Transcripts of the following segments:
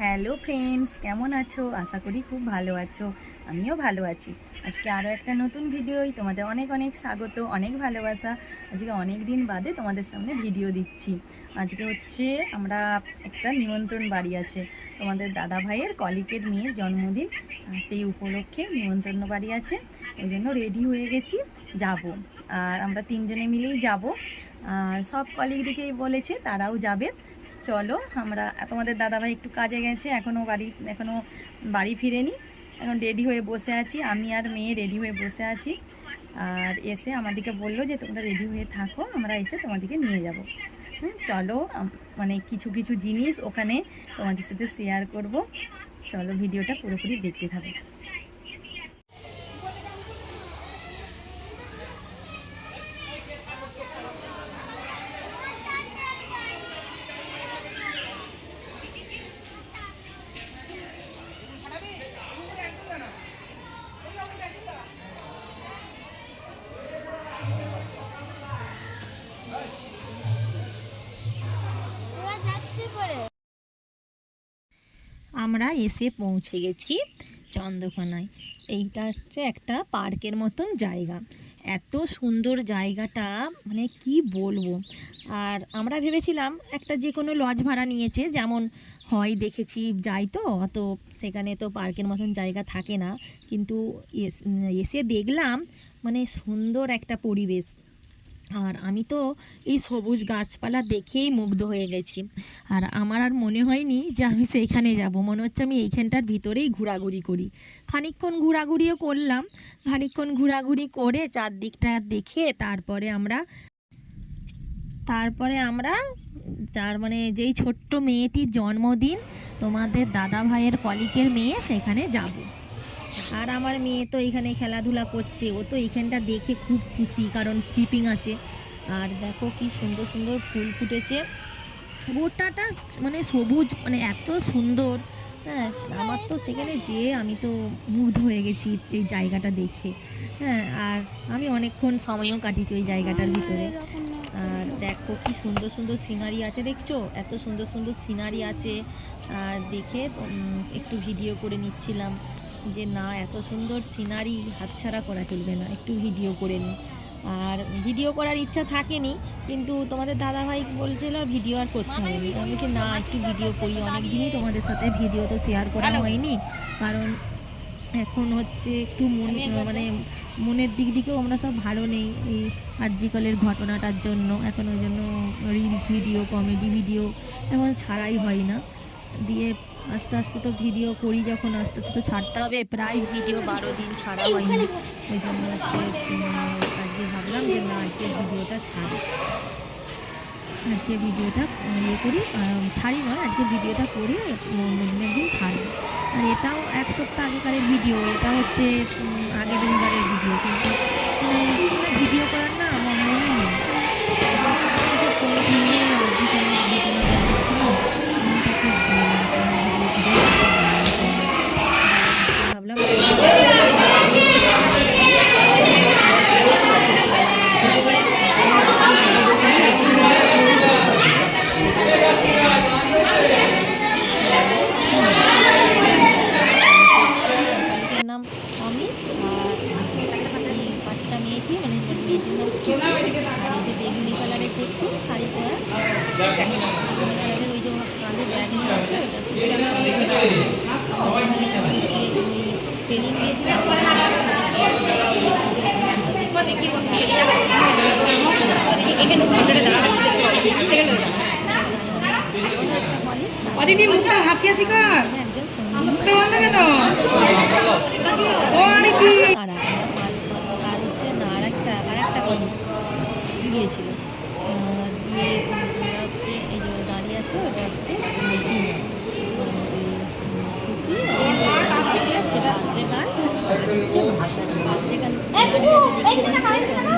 Hello friends, কেমন আছো? আশা করি খুব ভালো আছো। আমিও ভালো আছি। আজকে আরও একটা নতুন ভিডিওই তোমাদের অনেক অনেক স্বাগত, অনেক ভালোবাসা। আজকে অনেক দিন বাদে তোমাদের সামনে ভিডিও দিচ্ছি। আজকে হচ্ছে আমরা একটা নিমন্ত্রণ বাড়ি আছে। তোমাদের দাদা ভাইয়ের কলিকের মেয়ের জন্মদিন। সেই উপলক্ষে নিমন্ত্রণ বাড়ি আছে। ওই জন্য রেডি হয়ে গেছি, যাব। আর আমরা তিনজনে মিলেই যাব। আর সব কলিগদিকেই বলেছে তারাও যাবে। চলো, আমরা, তোমাদের দাদাভাই একটু কাজে গেছে, এখনও বাড়ি এখনও বাড়ি ফিরেনি। এখন রেডি হয়ে বসে আছি, আমি আর মেয়ে রেডি হয়ে বসে আছি। আর এসে আমাদেরকে বলল যে, তোমরা রেডি হয়ে থাকো, আমরা এসে তোমাদেরকে নিয়ে যাব। চলো মানে কিছু কিছু জিনিস ওখানে তোমাদের সাথে শেয়ার করব। চলো, ভিডিওটা পুরোপুরি দেখতে থাকো। আমরা এসে পৌঁছে গেছি চন্দ্রকোনায়। এইটা হচ্ছে একটা পার্কের মতন জায়গা। এত সুন্দর জায়গাটা মানে কি বলব? আর আমরা ভেবেছিলাম একটা যে কোনো লজ ভাড়া নিয়েছে, যেমন হয় দেখেছি, যাই তো, অত সেখানে তো পার্কের মতন জায়গা থাকে না। কিন্তু এস- দেখলাম মানে সুন্দর একটা পরিবেশ। আর আমি তো এই সবুজ গাছপালা দেখেই মুগ্ধ হয়ে গেছি। আর আমার আর মনে হয়নি যে আমি সেইখানে যাব। মনে হচ্ছে আমি এইখানটার ভিতরেই ঘোরাঘুরি করি। খানিকক্ষণ ঘোরাঘুরিও করলাম। খানিকক্ষণ ঘোরাঘুরি করে চারদিকটা দেখে তারপরে আমরা তারপরে আমরা, তার মানে যেই ছোট্ট মেয়েটির জন্মদিন, তোমাদের দাদা ভাইয়ের কলিকের মেয়ে সেখানে যাব। আর আমার মেয়ে তো এখানে খেলাধুলা করছে, ও তো এইখানটা দেখে খুব খুশি, কারণ স্লিপিং আছে। আর দেখো কি সুন্দর সুন্দর ফুল ফুটেছে। গোটাটা মানে সবুজ মানে এত সুন্দর। হ্যাঁ আমার তো সেখানে যেয়ে আমি তো মুগ্ধ হয়ে গেছি এই জায়গাটা দেখে। হ্যাঁ আর আমি অনেকক্ষণ সময়ও কাটিয়েছি ওই জায়গাটার ভিতরে। আর দেখো কি সুন্দর সুন্দর সিনারি আছে, দেখছ? এত সুন্দর সুন্দর সিনারি আছে। আর দেখে একটু ভিডিও করে নিচ্ছিলাম। যে না এত সুন্দর সিনারি হাতছাড়া করা চলবে না একটু ভিডিও করে নিই। আর ভিডিও করার ইচ্ছা থাকেনি কিন্তু তোমাদের দাদাভাই বলছিল ভিডিও আর করতে হবে। আমি বলছি না একটু ভিডিও করি। অনেক দিনই তোমাদের সাথে ভিডিও তো শেয়ার করা হয়নি কারণ এখন হচ্ছে একটু মন মানে মনের দিক দিকেও আমরা সব ভালো নেই এই আর্জিকলের ঘটনাটার জন্য। এখন ওই জন্য রিলস ভিডিও কমেডি ভিডিও এখন ছাড়াই হয় না। দিয়ে আস্তে আস্তে তো ভিডিও করি যখন আস্তে আস্তে তো ছাড়তে হবে প্রায় ভিডিও বারো দিন ছাড়া হয়নি। ওই জন্য হচ্ছে আজকে ভাবলাম যে না আজকে ভিডিওটা ছাড়ি। আজকে ভিডিওটা ইয়ে করি ছাড়ি নয় আজকে ভিডিওটা করি অন্যদিন একদিন ছাড়বো। আর এটাও এক সপ্তাহ আগেকারের ভিডিও এটা হচ্ছে আগের দিনকারের ভিডিও কিন্তু মানে ভিডিও করার অদিতি মুখটা হাসি হাসি কর। মুখটা বন্ধ কেন? ও আর আর হচ্ছে না আর একটা আর একটা কলিগ গিয়েছিল। দিয়ে হচ্ছে এই যে দাঁড়িয়ে আছে ওটা হচ্ছে খুশি গান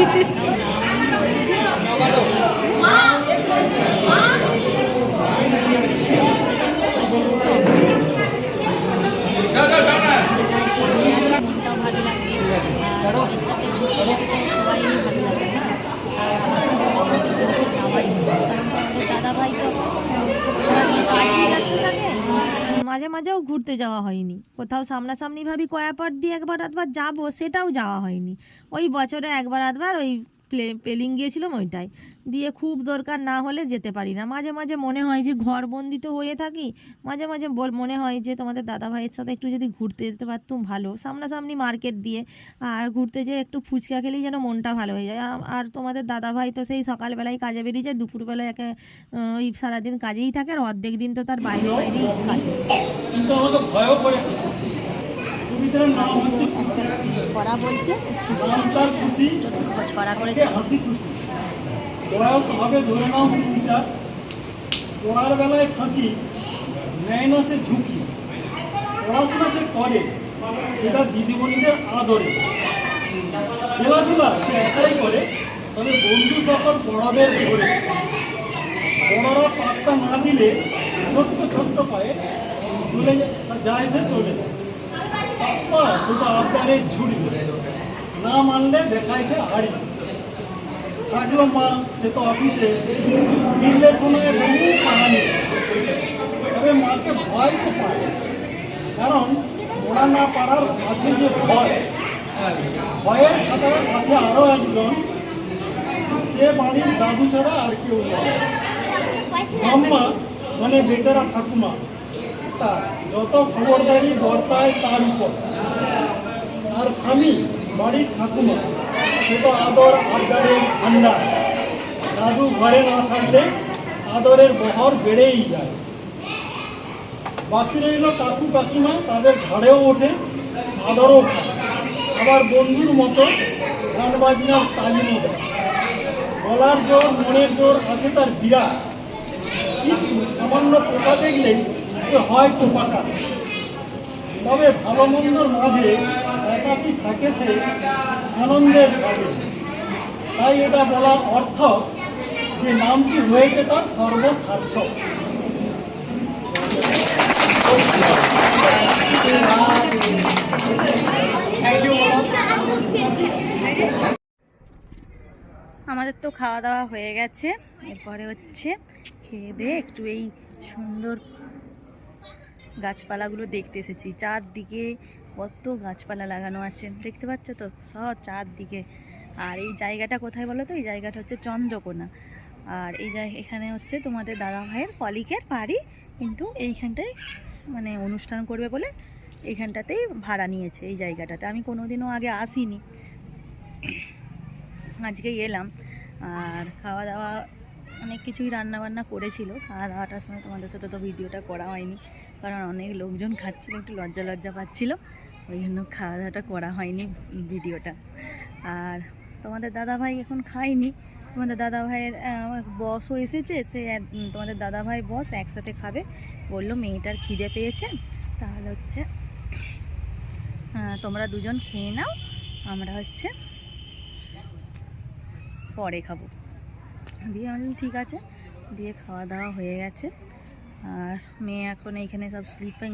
Yeah. মাঝে মাঝেও ঘুরতে যাওয়া হয়নি। কোথাও সামনাসামনি ভাবি কয়াপাট দিয়ে একবার আধবার যাব, সেটাও যাওয়া হয়নি। ওই বছরে একবার আধবার ওই প্লে গিয়েছিলাম ওইটাই। দিয়ে খুব দরকার না হলে যেতে পারি না। মাঝে মাঝে মনে হয় যে ঘরবন্দি তো হয়ে থাকি, মাঝে মাঝে বল, মনে হয় যে তোমাদের দাদা ভাইয়ের সাথে একটু যদি ঘুরতে যেতে পারতুম ভালো। সামনাসামনি মার্কেট দিয়ে আর ঘুরতে যেয়ে একটু ফুচকা খেলেই যেন মনটা ভালো হয়ে যায়। আর- তোমাদের দাদা ভাই তো সেই সকালবেলায় কাজে বেরিয়ে যায় দুপুরবেলায় একে ওই সারাদিন কাজেই থাকে আর অর্ধেক দিন তো তার বাইরে বাইরেই ভয়ও করে। কবিতার নাম হচ্ছে ছড়া বলছে। ছড়া করেছে। হাসি খুশি বয়স হবে ধরে নাও তিন পড়ার বেলায় ফাঁকি নেয় না সে ঝুঁকি। পড়াশোনা সে করে সেটা দিদিমণিদের আদরে খেলাধুলা সে একাই করে তবে বন্ধু সকল বড়দের ধরে বড়রা পাত্তা না দিলে ছোট্ট ছোট্ট পায়ে চলে যায় সে চলে পাপ্পা না মানলে দেখায় সে হাড়ি থাকল মা সে তো অফিসে ফিরলে শোনায় কাহানি তবে মাকে ভয় তো পায় কারণ ওরা না পারার আছে যে ভয় ভয়ের খাতার আছে আরও একজন সে বাড়ির দাদু ছাড়া আর কেউ নয় আম্মা মানে বেচারা ঠাকুমা তার যত খবরদারি বর্তায় তার উপর। আর আমি, বাড়ির ঠাকুমা সে তো আদর আবদারের ভান্ডার দাদু ঘরে না থাকলে আদরের বহর বেড়েই যায়। বাকি রইল কাকু কাকিমা, তাদের ঘরেও ওঠে আদরও খায়। আবার বন্ধুর মতো গান বাজনার তালিমও দেয়। গলার জোর, মনের জোর আছে তার বিরাট। কিন্তু সামান্য পোকা দেখলেই সে হয় পোকাটা তবে ভালো মন্দর মাঝে একাকি থাকে সে আনন্দের সাথে তাই এটা বলা অর্থ যে নামটি হয়েছে তার সর্বসার্থক আমাদের তো খাওয়া দাওয়া হয়ে গেছে। এরপরে হচ্ছে খেয়ে দিয়ে একটু এই সুন্দর গাছপালাগুলো দেখতে এসেছি। চারদিকে কত গাছপালা লাগানো আছে, দেখতে পাচ্ছ তো? সব চারদিকে। আর এই জায়গাটা কোথায় বলো তো? এই জায়গাটা হচ্ছে চন্দ্রকোনা। আর এই এখানে হচ্ছে তোমাদের দাদা ভাইয়ের কলিকের বাড়ি। কিন্তু এইখানটায় মানে অনুষ্ঠান করবে বলে এইখানটাতেই ভাড়া নিয়েছে এই জায়গাটাতে। আমি কোনোদিনও আগে আসিনি। আজকেই এলাম। আর খাওয়া দাওয়া অনেক কিছুই রান্না বান্না করেছিল। খাওয়া দাওয়াটার সময় তোমাদের সাথে তো ভিডিওটা করা হয়নি। কারণ অনেক লোকজন খাচ্ছিল, একটু লজ্জা লজ্জা পাচ্ছিল। ওই জন্য খাওয়া দাওয়াটা করা হয়নি ভিডিওটা। আর তোমাদের দাদা ভাই এখন খায়নি। তোমাদের দাদা ভাইয়ের বসও এসেছে। সে তোমাদের দাদা ভাই বস একসাথে খাবে। বলল মেয়েটার খিদে পেয়েছে। তাহলে হচ্ছে তোমরা দুজন খেয়ে নাও। আমরা হচ্ছে পরে খাব। দিয়ে আমি ঠিক আছে, দিয়ে খাওয়া দাওয়া হয়ে গেছে। আর মেয়ে এখন এইখানে সব স্লিপিং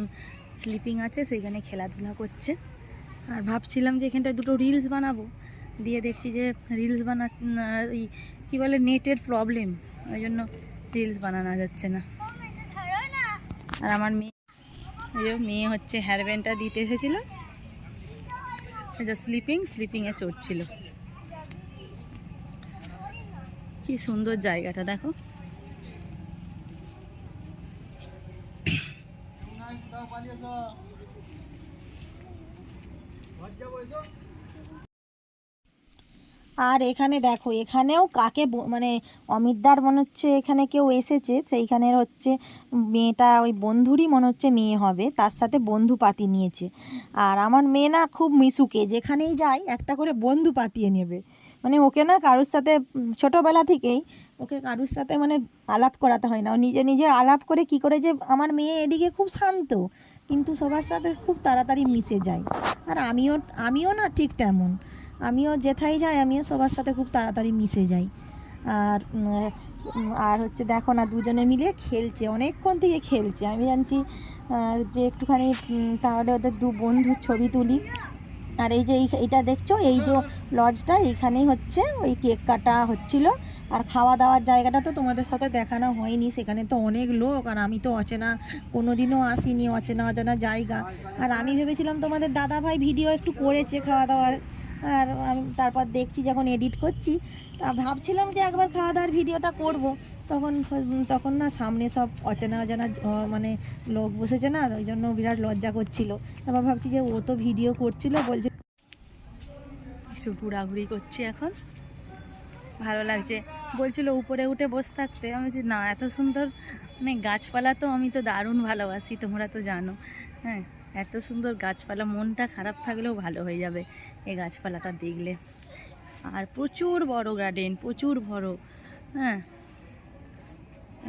স্লিপিং আছে, সেইখানে খেলাধুলা করছে। আর ভাবছিলাম যে এখানটায় দুটো রিলস বানাবো। দিয়ে দেখছি যে রিলস বানা এই কী বলে, নেটের প্রবলেম ওই জন্য রিলস বানানো যাচ্ছে না। আর আমার মেয়ে মেয়ে হচ্ছে হেয়ার ব্যান্ডটা দিতে এসেছিল। স্লিপিং স্লিপিংয়ে চড়ছিল। কি সুন্দর জায়গাটা, দেখো। আর এখানে দেখো, এখানেও কাকে মানে অমিতদার মনে হচ্ছে এখানে কেউ এসেছে, সেইখানের হচ্ছে মেয়েটা, ওই বন্ধুরই মনে হচ্ছে মেয়ে হবে, তার সাথে বন্ধু পাতি নিয়েছে। আর আমার মেয়ে না খুব মিশুকে, যেখানেই যাই একটা করে বন্ধু পাতিয়ে নেবে। মানে ওকে না কারোর সাথে ছোটোবেলা থেকেই ওকে কারোর সাথে মানে আলাপ করাতে হয় না। ও নিজে নিজে আলাপ করে কি করে যে, আমার মেয়ে এদিকে খুব শান্ত, কিন্তু সবার সাথে খুব তাড়াতাড়ি মিশে যায়। আর আমিও আমিও না ঠিক তেমন। আমিও যেথায় যাই, আমিও সবার সাথে খুব তাড়াতাড়ি মিশে যাই। আর আর হচ্ছে দেখো না, দুজনে মিলে খেলছে, অনেকক্ষণ থেকে খেলছে। আমি জানছি যে একটুখানি তাহলে ওদের দু বন্ধুর ছবি তুলি। আর এই যে এই- এইটা দেখছ? এই যে লজটা, এইখানেই হচ্ছে ওই কেক কাটা হচ্ছিল। আর খাওয়া দাওয়ার জায়গাটা তো তোমাদের সাথে দেখানো হয়নি, সেখানে তো অনেক লোক, আর আমি তো অচেনা কোনো দিনও আসিনি, অচেনা অচেনা জায়গা। আর আমি ভেবেছিলাম তোমাদের দাদা ভাই ভিডিও একটু করেছে খাওয়া দাওয়ার আর আমি তারপর দেখছি যখন এডিট করছি। তা ভাবছিলাম যে একবার খাওয়া দাওয়ার ভিডিওটা করব। তখন তখন না সামনে সব অচেনা অচেনা মানে লোক বসেছে না, ওই জন্য বিরাট লজ্জা করছিল। তারপর ভাবছি যে ও তো ভিডিও করছিল, বলছে একটু ঘোরাঘুরি করছি এখন। ভালো লাগছে। বলছিল উপরে উঠে বসে থাকতে। আমি বলছি, না, এত সুন্দর মানে গাছপালা তো আমি তো দারুণ ভালোবাসি, তোমরা তো জানো। হ্যাঁ এত সুন্দর গাছপালা, মনটা খারাপ থাকলেও ভালো হয়ে যাবে এই গাছপালাটা দেখলে। আর প্রচুর বড় গার্ডেন প্রচুর বড়। হ্যাঁ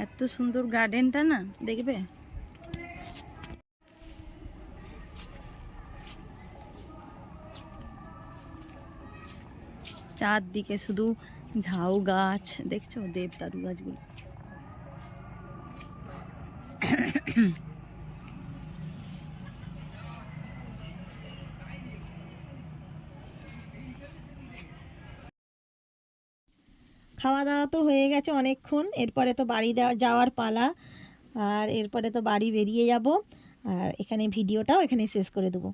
এত সুন্দর গার্ডেনটা না দেখবে? চারদিকে শুধু ঝাউ গাছ দেখছ? দেবদারু গাছগুলো। খাওয়া দাওয়া তো হয়ে গেছে অনেকক্ষণ। এরপরে তো বাড়ি যাওয়ার পালা। আর এরপরে তো বাড়ি বেরিয়ে যাব। আর এখানে ভিডিওটাও এখানে শেষ করে দেবো।